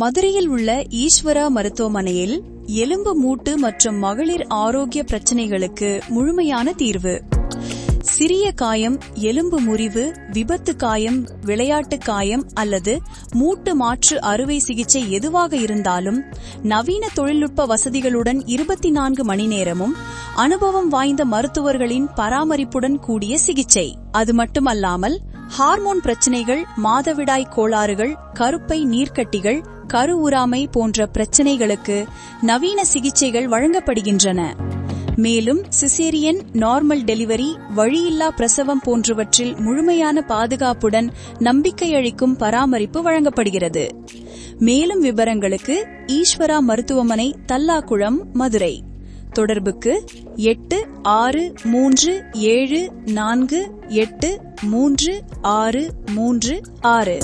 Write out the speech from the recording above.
மதுரையில் உள்ள ஈஸ்வரா மருத்துவமனையில் எலும்பு மூட்டு மற்றும் மகளிர் ஆரோக்கிய பிரச்சனைகளுக்கு முழுமையான தீர்வு. சிறிய காயம் எலும்பு முறிவு விபத்து காயம் விளையாட்டு காயம் அல்லது மூட்டு மாற்று அறுவை சிகிச்சை எதுவாக இருந்தாலும் நவீன தொழில்நுட்ப வசதிகளுடன் இருபத்தி நான்கு மணி நேரமும் அனுபவம் வாய்ந்த மருத்துவர்களின் பராமரிப்புடன் கூடிய சிகிச்சை. அது மட்டுமல்லாமல் ஹார்மோன் பிரச்சனைகள் மாதவிடாய் கோளாறுகள் கருப்பை நீர்க்கட்டிகள் கரு உராமை போன்ற பிரச்சனைகளுக்கு நவீன சிகிச்சைகள் வழங்கப்படுகின்றன. மேலும் சிசேரியன் நார்மல் டெலிவரி வழியில்லா பிரசவம் போன்றவற்றில் முழுமையான பாதுகாப்புடன் நம்பிக்கையளிக்கும் பராமரிப்பு வழங்கப்படுகிறது. மேலும் விவரங்களுக்கு ஈஸ்வரா மருத்துவமனை தல்லாக்குளம் மதுரை. தொடர்புக்கு எட்டு ஆறு மூன்று ஏழு நான்கு எட்டு மூன்று ஆறு மூன்று ஆறு.